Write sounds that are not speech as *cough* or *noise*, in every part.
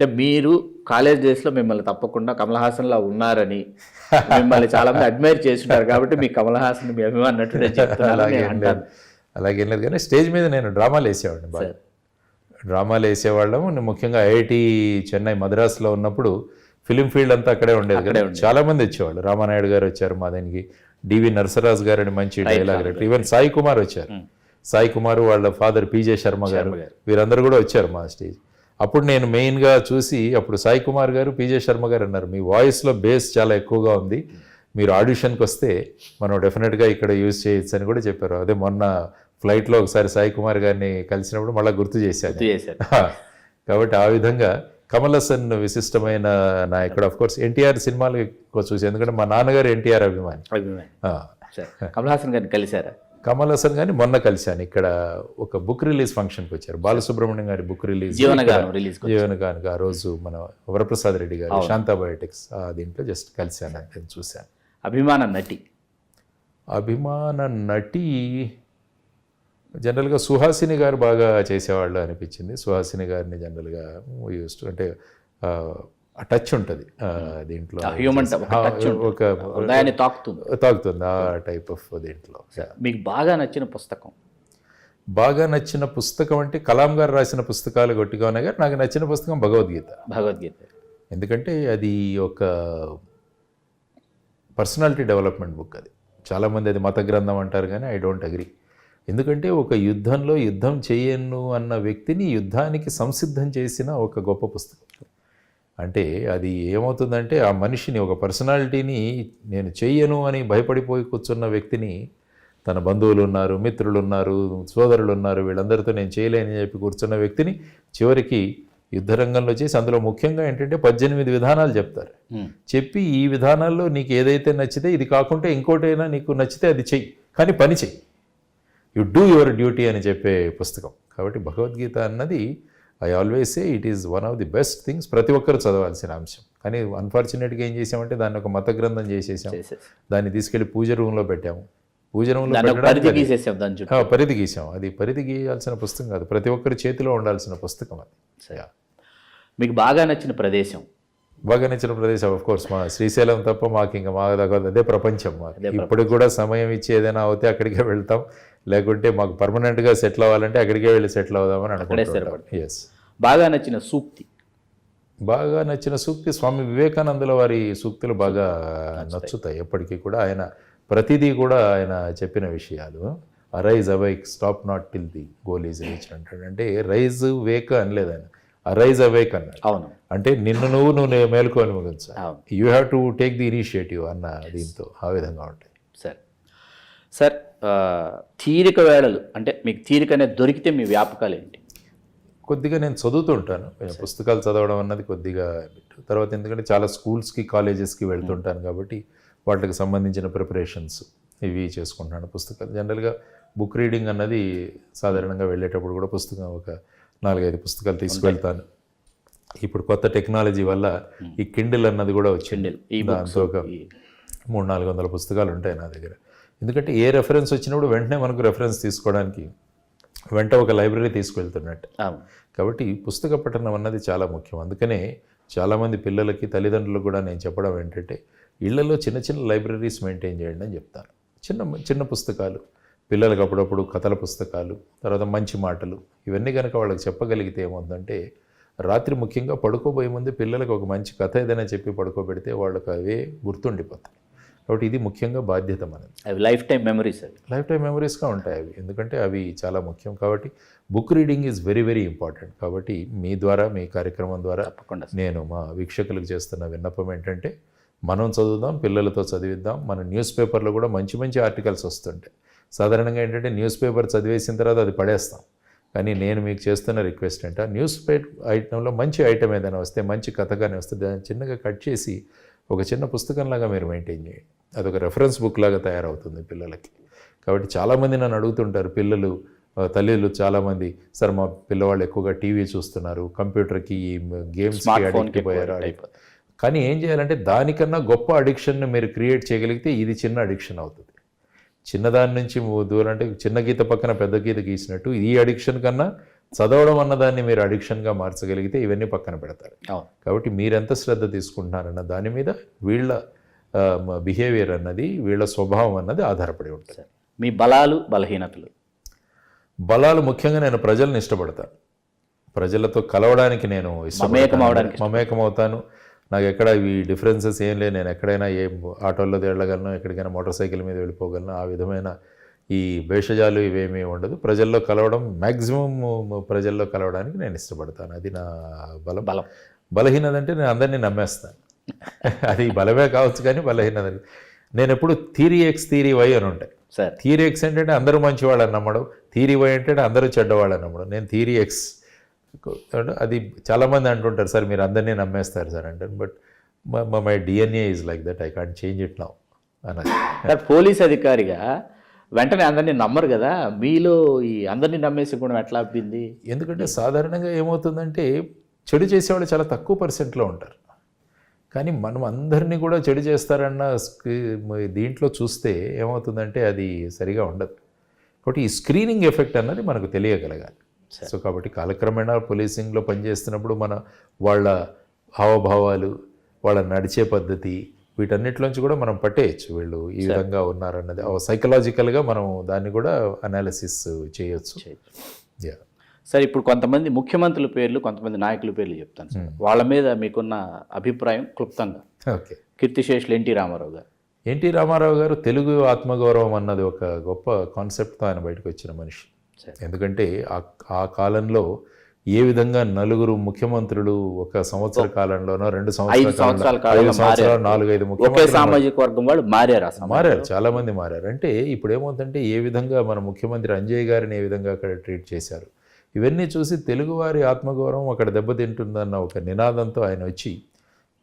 అంటే మీరు కాలేజ్ డేస్లో మిమ్మల్ని తప్పకుండా కమల్ హాసన్లా ఉన్నారని మిమ్మల్ని చాలా మంది అడ్మైర్ చేస్తుంటారు కాబట్టి మీ కమల్ హాసన్ మీ అభిమానం అన్నట్టు నేను చెప్తున్నాను అలాగే లేదు. కానీ స్టేజ్ మీద నేను డ్రామాలు వేసేవాడిని బాగా. డ్రామాలు వేసేవాళ్ళము. ముఖ్యంగా ఐఐటి చెన్నై మద్రాసులో ఉన్నప్పుడు ఫిలిం ఫీల్డ్ అంతా అక్కడే ఉండేది కదా. చాలా మంది వచ్చేవాళ్ళు. రామానాయుడు గారు వచ్చారు మా దానికి. డివి నరసరాజు గారు అని మంచి dialogue writer even Sai Kumar వచ్చారు. సాయి కుమార్ వాళ్ళ ఫాదర్ పీజే శర్మ గారు. వీరందరూ కూడా వచ్చారు మా స్టేజ్. అప్పుడు నేను మెయిన్గా చూసి అప్పుడు సాయి కుమార్ గారు పీజే శర్మ గారు అన్నారు మీ వాయిస్లో బేస్ చాలా ఎక్కువగా ఉంది. మీరు ఆడిషన్కి వస్తే మనం డెఫినెట్గా ఇక్కడ యూజ్ చేయొచ్చు అని కూడా చెప్పారు. అదే మొన్న ఫ్లైట్లో ఒకసారి సాయి కుమార్ గారిని కలిసినప్పుడు మళ్ళీ గుర్తు చేశారు. కాబట్టి ఆ విధంగా కమల్ హాసన్ విశిష్టమైన నాయకుడు. అఫ్ కోర్స్ ఎన్టీఆర్ సినిమాలు ఎక్కువ చూసి ఎందుకంటే మా నాన్నగారు ఎన్టీఆర్ అభిమాని. అభిమాని. కమల్ హాసన్ గారిని కలిశారా? కమల్ హాసన్ గారిని మొన్న కలిశాను. ఇక్కడ ఒక బుక్ రిలీజ్ ఫంక్షన్కి వచ్చారు. బాలసుబ్రహ్మణ్యం గారి బుక్ రిలీజ్ జీవనగానం రిలీజ్ జీవనగానికి ఆ రోజు మన వరప్రసాద్ రెడ్డి గారు శాంతా బయోటిక్స్ ఆ దీంట్లో జస్ట్ కలిశాను నేను చూశాను. అభిమాన నటి. అభిమాన నటి జనరల్గా సుహాసిని గారు బాగా చేసేవాళ్ళు అనిపించింది. సుహాసిని గారిని జనరల్గా యూస్ అంటే ఆ టచ్ ఉంటుంది. దీంట్లో హ్యూమన్ ఒక తాకుతుంది. తాగుతుంది ఆ టైప్ ఆఫ్ దీంట్లో. మీకు బాగా నచ్చిన పుస్తకం? బాగా నచ్చిన పుస్తకం అంటే కలాం గారు రాసిన పుస్తకాలు గట్టిగా ఉన్నాయి నాకు నచ్చిన పుస్తకం భగవద్గీత. భగవద్గీత. ఎందుకంటే అది ఒక పర్సనాలిటీ డెవలప్మెంట్ బుక్ అది. చాలామంది అది మత గ్రంథం అంటారు కానీ ఐ డోంట్ అగ్రి ఎందుకంటే ఒక యుద్ధంలో యుద్ధం చేయను అన్న వ్యక్తిని యుద్ధానికి సంసిద్ధం చేసిన ఒక గొప్ప పుస్తకం. అంటే అది ఏమవుతుందంటే ఆ మనిషిని ఒక పర్సనాలిటీని నేను చెయ్యను అని భయపడిపోయి కూర్చున్న వ్యక్తిని తన బంధువులు ఉన్నారు మిత్రులు ఉన్నారు సోదరులు ఉన్నారు వీళ్ళందరితో నేను చేయలేని చెప్పి కూర్చున్న వ్యక్తిని చివరికి యుద్ధరంగంలో చేసి అందులో ముఖ్యంగా ఏంటంటే పద్దెనిమిది విధానాలు చెప్తారు. చెప్పి ఈ విధానాల్లో నీకు ఏదైతే నచ్చితే ఇది కాకుంటే ఇంకోటైనా నీకు నచ్చితే అది చెయ్యి కానీ పని చెయ్యి. యు డూ యువర్ డ్యూటీ అని చెప్పే పుస్తకం. కాబట్టి భగవద్గీత అన్నది I always say it is one of the best things ప్రతి ఒక్కరు చదవాల్సిన అంశం. కానీ అన్ఫార్చునేట్గా ఏం చేసామంటే దాన్ని ఒక మత గ్రంథం చేసేసాం. దాన్ని తీసుకెళ్ళి పూజ రూమ్లో పెట్టాము. పూజ రూమ్లో పరిధి గీసాం. అది పరిధి గీయాల్సిన పుస్తకం కాదు. ప్రతి ఒక్కరి చేతిలో ఉండాల్సిన పుస్తకం అది. మీకు బాగా నచ్చిన ప్రదేశం? బాగా నచ్చిన ప్రదేశం ఆఫ్ కోర్స్ మా శ్రీశైలం తప్ప మాకు ఇంకా మా దగ్గర అదే ప్రపంచం మాకు ఇప్పుడు కూడా సమయం ఇచ్చి ఏదైనా అవుతే అక్కడికే వెళ్తాం. లేకుంటే మాకు పర్మనెంట్గా సెటిల్ అవ్వాలంటే అక్కడికే వెళ్ళి సెటిల్ అవుదామని అనుకుంటున్నాం ఎస్ బాగా నచ్చిన సూక్తి. బాగా నచ్చిన సూక్తి స్వామి వివేకానందుల వారి సూక్తులు బాగా నచ్చుతాయి. ఎప్పటికీ కూడా ఆయన ప్రతిదీ కూడా ఆయన చెప్పిన విషయాలు. Arise awake stop not till the goal is reach అంటే రైజ్ వేక్ అనలేదు ఆయన. అరైజ్ అవేక్ అన్నాడు. అవును. అంటే నిన్ను నువ్వు నువ్వు మేలుకొని ముగించా. You have to take the initiative అన్న దీంతో ఆ విధంగా ఉంటాయి. సార్. సార్ తీరిక వేళలు అంటే మీకు తీరిక అనేది దొరికితే మీ వ్యాపకాలు ఏంటి? కొద్దిగా నేను చదువుతూ ఉంటాను. పుస్తకాలు చదవడం అన్నది కొద్దిగా. తర్వాత ఎందుకంటే చాలా స్కూల్స్కి కాలేజెస్కి వెళ్తుంటాను కాబట్టి వాటికి సంబంధించిన ప్రిపరేషన్స్ ఇవి చేసుకుంటున్నాను పుస్తకాలు. జనరల్గా బుక్ రీడింగ్ అన్నది సాధారణంగా వెళ్ళేటప్పుడు కూడా పుస్తకం ఒక నాలుగైదు పుస్తకాలు తీసుకువెళ్తాను ఇప్పుడు కొత్త టెక్నాలజీ వల్ల ఈ కిండిల్ అన్నది కూడా వచ్చింది. ఈ దాంతో ఒక మూడు నాలుగు వందల పుస్తకాలు ఉంటాయి నా దగ్గర. ఎందుకంటే ఏ రెఫరెన్స్ వచ్చినప్పుడు వెంటనే మనకు రెఫరెన్స్ తీసుకోవడానికి వెంట ఒక లైబ్రరీ తీసుకువెళ్తున్నట్టు కాబట్టి పుస్తక పఠనం అన్నది చాలా ముఖ్యం. అందుకనే చాలామంది పిల్లలకి తల్లిదండ్రులకు కూడా నేను చెప్పడం ఏంటంటే ఇళ్ళలో చిన్న చిన్న లైబ్రరీస్ మెయింటైన్ చేయండి అని చెప్తాను చిన్న చిన్న పుస్తకాలు పిల్లలకు అప్పుడప్పుడు కథల పుస్తకాలు తర్వాత మంచి మాటలు ఇవన్నీ కనుక వాళ్ళకి చెప్పగలిగితే ఏమవుతుందంటే రాత్రి ముఖ్యంగా పడుకోబోయే ముందు పిల్లలకు ఒక మంచి కథ ఏదైనా చెప్పి పడుకోబెడితే వాళ్ళకి అవే గుర్తుండిపోతాయి. కాబట్టి ఇది ముఖ్యంగా బాధ్యత మనది. అవి లైఫ్ టైం మెమరీస్ అవి. లైఫ్ టైం మెమరీస్గా ఉంటాయి అవి. ఎందుకంటే అవి చాలా ముఖ్యం కాబట్టి book reading is very very important కాబట్టి మీ ద్వారా మీ కార్యక్రమం ద్వారా తప్పకుండా నేను మా వీక్షకులకు చేస్తున్న విన్నపం ఏంటంటే మనం చదువుదాం పిల్లలతో చదివిద్దాం మన న్యూస్ పేపర్లో కూడా మంచి మంచి ఆర్టికల్స్ వస్తుంటాయి. సాధారణంగా ఏంటంటే న్యూస్ పేపర్ చదివేసిన తర్వాత అది పడేస్తాం. కానీ నేను మీకు చేస్తున్న రిక్వెస్ట్ ఏంటంటే న్యూస్ పేపర్ ఐటెంలో మంచి ఐటెం ఏదైనా వస్తే మంచి కథ కానీ వస్తే దాన్ని చిన్నగా కట్ చేసి ఒక చిన్న పుస్తకంలాగా మీరు మెయింటైన్ చేయండి. అదొక రెఫరెన్స్ బుక్ లాగా తయారవుతుంది పిల్లలకి. కాబట్టి చాలామంది నన్ను అడుగుతుంటారు పిల్లలు తల్లిలు చాలామంది సార్ మా పిల్లవాళ్ళు ఎక్కువగా టీవీ చూస్తున్నారు కంప్యూటర్కి గేమ్స్కి అడిక్ట్ పోయారు కానీ ఏం చేయాలంటే దానికన్నా గొప్ప అడిక్షన్ని మీరు క్రియేట్ చేయగలిగితే ఇది చిన్న అడిక్షన్ అవుతుంది. చిన్నదాని నుంచి దూరం అంటే చిన్న గీత పక్కన పెద్ద గీత గీసినట్టు ఈ అడిక్షన్ కన్నా చదవడం అన్నదాన్ని మీరు అడిక్షన్గా మార్చగలిగితే ఇవన్నీ పక్కన పెడతారు. కాబట్టి మీరెంత శ్రద్ధ తీసుకుంటున్నారన్న దాని మీద వీళ్ళ బిహేవియర్ అన్నది వీళ్ళ స్వభావం అన్నది ఆధారపడి ఉంటుంది. మీ బలాలు బలహీనతలు? బలాలు ముఖ్యంగా నేను ప్రజల్ని ఇష్టపడతాను. ప్రజలతో కలవడానికి నేను మమేకం అవుతాను నాకు ఎక్కడ ఈ డిఫరెన్సెస్ ఏం లేదు నేను ఎక్కడైనా ఏ ఆటోల్లో వెళ్ళగలను ఎక్కడికైనా మోటార్ సైకిల్ మీద వెళ్ళిపోగలను ఆ విధమైన ఈ భేషజాలు ఇవేమీ ఉండదు. ప్రజల్లో కలవడం మ్యాక్సిమం ప్రజల్లో కలవడానికి నేను ఇష్టపడతాను. అది నా బలం. బలం. బలహీనత అంటే నేను అందరినీ నమ్మేస్తాను. *laughs* అది బలమే కావచ్చు కానీ బలహీనత నేను ఎప్పుడు థీరీ ఎక్స్ థీరీ వై అని ఉంటాయి. సరే. థీరీ ఎక్స్ ఏంటంటే అందరూ మంచివాళ్ళని నమ్మడం థీరీ వై అంటే అందరూ చెడ్డవాళ్ళని నమ్మడం. నేను థీరీ ఎక్స్ అది చాలామంది అంటుంటారు సార్ మీరు అందరినీ నమ్మేస్తారు సార్ అంటారు. But my DNA is like that I can't change it now అన్నది సార్ పోలీస్ అధికారిగా వెంటనే అందరినీ నమ్మరు కదా? మీలో ఈ అందరినీ నమ్మేసి గుణం ఎట్లా అబ్బింది? ఎందుకంటే సాధారణంగా ఏమవుతుందంటే చెడు చేసేవాళ్ళు చాలా తక్కువ పర్సెంట్లో ఉంటారు. కానీ మనం అందరినీ కూడా చెడు చేస్తారన్న దీంట్లో చూస్తే ఏమవుతుందంటే అది సరిగా ఉండదు. కాబట్టి ఈ స్క్రీనింగ్ ఎఫెక్ట్ అన్నది మనకు తెలియగలగాలి. సో కాబట్టి కాలక్రమేణా పోలీసింగ్లో పనిచేస్తున్నప్పుడు మన వాళ్ళ హావభావాలు వాళ్ళ నడిచే పద్ధతి వీటన్నిటిలోంచి కూడా మనం పట్టేయచ్చు. వీళ్ళు ఈ విధంగా ఉన్నారన్నది. సైకలాజికల్గా మనం దాన్ని కూడా అనాలిసిస్ చేయొచ్చు. యా సార్ ఇప్పుడు కొంతమంది ముఖ్యమంత్రుల పేర్లు కొంతమంది నాయకుల పేర్లు చెప్తాను సార్. వాళ్ళ మీద మీకున్న అభిప్రాయం క్లుప్తంగా. ఓకే. కీర్తిశేషులు ఎన్టీ రామారావు గారు. ఎన్టీ రామారావు గారు తెలుగు ఆత్మగౌరవం అన్నది ఒక గొప్ప కాన్సెప్ట్తో ఆయన బయటకు వచ్చిన మనిషి. ఎందుకంటే ఆ కాలంలో ఏ విధంగా నలుగురు ముఖ్యమంత్రులు ఒక సంవత్సర కాలంలోనో రెండు సంవత్సరాల నాలుగైదు ముఖ్యమంత్రులు సామాజిక వర్గం వాళ్ళు మారారు. మారారు చాలా మంది మారారు. అంటే ఇప్పుడు ఏమవుతుందంటే ఏ విధంగా మన ముఖ్యమంత్రి అంజయ్ గారిని ఏ విధంగా అక్కడ ట్రీట్ చేశారు? ఇవన్నీ చూసి తెలుగువారి ఆత్మగౌరవం అక్కడ దెబ్బతింటుందన్న ఒక నినాదంతో ఆయన వచ్చి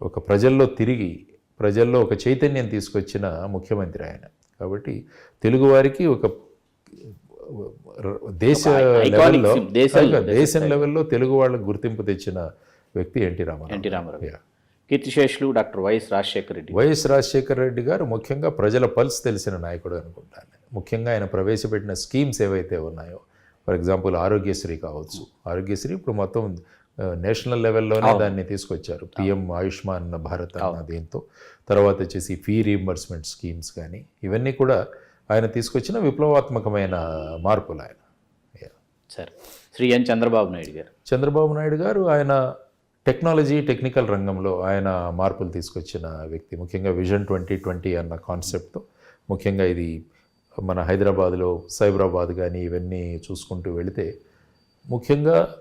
ఒక ప్రజల్లో తిరిగి ప్రజల్లో ఒక చైతన్యం తీసుకొచ్చిన ముఖ్యమంత్రి ఆయన. కాబట్టి తెలుగువారికి ఒక దేశ లెవెల్లో దేశం లెవెల్లో తెలుగు వాళ్ళకు గుర్తింపు తెచ్చిన వ్యక్తి ఎన్టీ రామారావు. ఎన్టీ రామారావు. కీర్తిశేషులు doctor YS Rajasekhara Reddy. YS Rajasekhara Reddy garu ముఖ్యంగా ప్రజల పల్స్ తెలిసిన నాయకుడు అనుకుంటాను ముఖ్యంగా ఆయన ప్రవేశపెట్టిన స్కీమ్స్ ఏవైతే ఉన్నాయో ఫర్ ఎగ్జాంపుల్ ఆరోగ్యశ్రీ కావచ్చు. ఆరోగ్యశ్రీ ఇప్పుడు మొత్తం నేషనల్ లెవెల్లోనే దాన్ని తీసుకొచ్చారు. పిఎం ఆయుష్మాన్ భారత్ అన్న దీంతో. తర్వాత వచ్చేసి ఫీ రీఎంబర్స్మెంట్ స్కీమ్స్ కానీ ఇవన్నీ కూడా ఆయన తీసుకొచ్చిన విప్లవాత్మకమైన మార్పులు ఆయన. సరే. శ్రీ ఎన్ చంద్రబాబు నాయుడు గారు. చంద్రబాబు నాయుడు గారు ఆయన టెక్నాలజీ టెక్నికల్ రంగంలో ఆయన మార్పులు తీసుకొచ్చిన వ్యక్తి. ముఖ్యంగా విజన్ ట్వంటీ ట్వంటీ అన్న కాన్సెప్ట్తో. ముఖ్యంగా ఇది మన హైదరాబాద్లో సైబరాబాద్ కానీ ఇవన్నీ చూసుకుంటూ వెళితే ముఖ్యంగా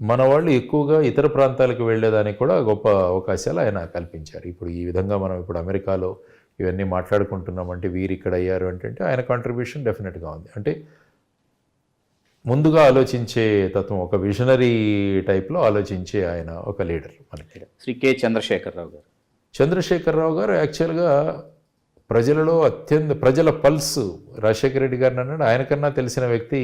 మన వాళ్ళు ఎక్కువగా ఇతర ప్రాంతాలకు వెళ్ళేదానికి కూడా గొప్ప అవకాశాలు ఆయన కల్పించారు. ఇప్పుడు ఈ విధంగా మనం ఇప్పుడు అమెరికాలో ఇవన్నీ మాట్లాడుకుంటున్నామంటే వీరు ఇక్కడ అయ్యారు అంటే ఆయన కాంట్రిబ్యూషన్ డెఫినెట్గా ఉంది. అంటే ముందుగా ఆలోచించే తత్వం ఒక విజనరీ టైప్లో ఆలోచించే ఆయన ఒక లీడర్ మనకి. శ్రీ కె చంద్రశేఖరరావు గారు. చంద్రశేఖరరావు గారు యాక్చువల్గా ప్రజలలో అత్యంత ప్రజల పల్స్ రాజశేఖర రెడ్డి గారిని అన్నాడు. ఆయనకన్నా తెలిసిన వ్యక్తి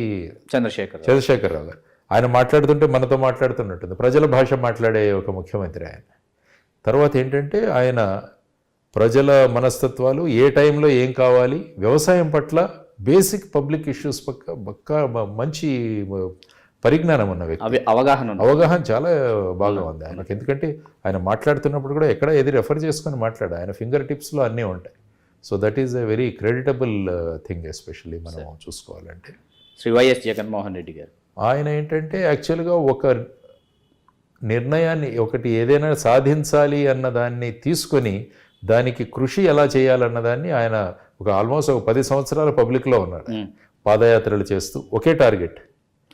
చంద్రశేఖర్ చంద్రశేఖరరావు గారు. ఆయన మాట్లాడుతుంటే మనతో మాట్లాడుతున్నట్టుంది. ప్రజల భాష మాట్లాడే ఒక ముఖ్యమంత్రి ఆయన. తర్వాత ఏంటంటే ఆయన ప్రజల మనస్తత్వాలు ఏ టైంలో ఏం కావాలి వ్యవసాయం పట్ల బేసిక్ పబ్లిక్ ఇష్యూస్ పక్క పక్క మంచి పరిజ్ఞానం ఉన్న వ్యక్తి. అవి అవగాహన. అవగాహన చాలా బాగా ఉంది ఆయనకి. ఎందుకంటే ఆయన మాట్లాడుతున్నప్పుడు కూడా ఎక్కడ ఏది రెఫర్ చేసుకొని మాట్లాడు ఆయన ఫింగర్ టిప్స్లో అన్నీ ఉంటాయి. So that is a very creditable thing especially మనం చూసుకోవాలంటే. శ్రీ వైఎస్ జగన్మోహన్ రెడ్డి గారు. ఆయన ఏంటంటే యాక్చువల్గా ఒక నిర్ణయాన్ని ఒకటి ఏదైనా సాధించాలి అన్న దాన్ని తీసుకొని దానికి కృషి ఎలా చేయాలన్న దాన్ని ఆయన ఒక ఆల్మోస్ట్ ఒక పది సంవత్సరాల పబ్లిక్లో ఉన్నాడు. పాదయాత్రలు చేస్తూ ఒకే టార్గెట్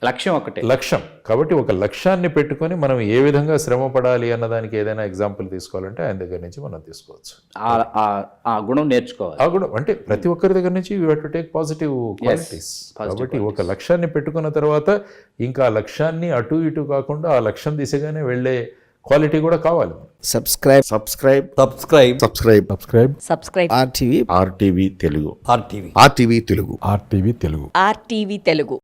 లక్ష్యం ఒకటే. లక్ష్యం. కాబట్టి ఒక లక్ష్యాన్ని పెట్టుకొని మనం ఏ విధంగా శ్రమ పడాలి అన్న దానికి ఏదైనా ఎగ్జాంపుల్ తీసుకోవాలంటే ఆయన దగ్గర నుంచి మనం తీసుకోవచ్చు. ఆ- ఆ- ఆ గుణం నేర్చుకోవాలి. ఆ కూడా అంటే ప్రతి ఒక్కరి దగ్గర నుంచి you to take positive qualities కాబట్టి ఒక లక్ష్యాన్ని పెట్టుకున్న తర్వాత ఇంకా ఆ లక్ష్యాన్ని అటు ఇటు కాకుండా ఆ లక్ష్యం దిశగానే వెళ్ళే క్వాలిటీ కూడా కావాలి. Subscribe subscribe subscribe subscribe. Subscribe subscribe RTV RTV Telugu RTV RTV Telugu RTV Telugu RTV Telugu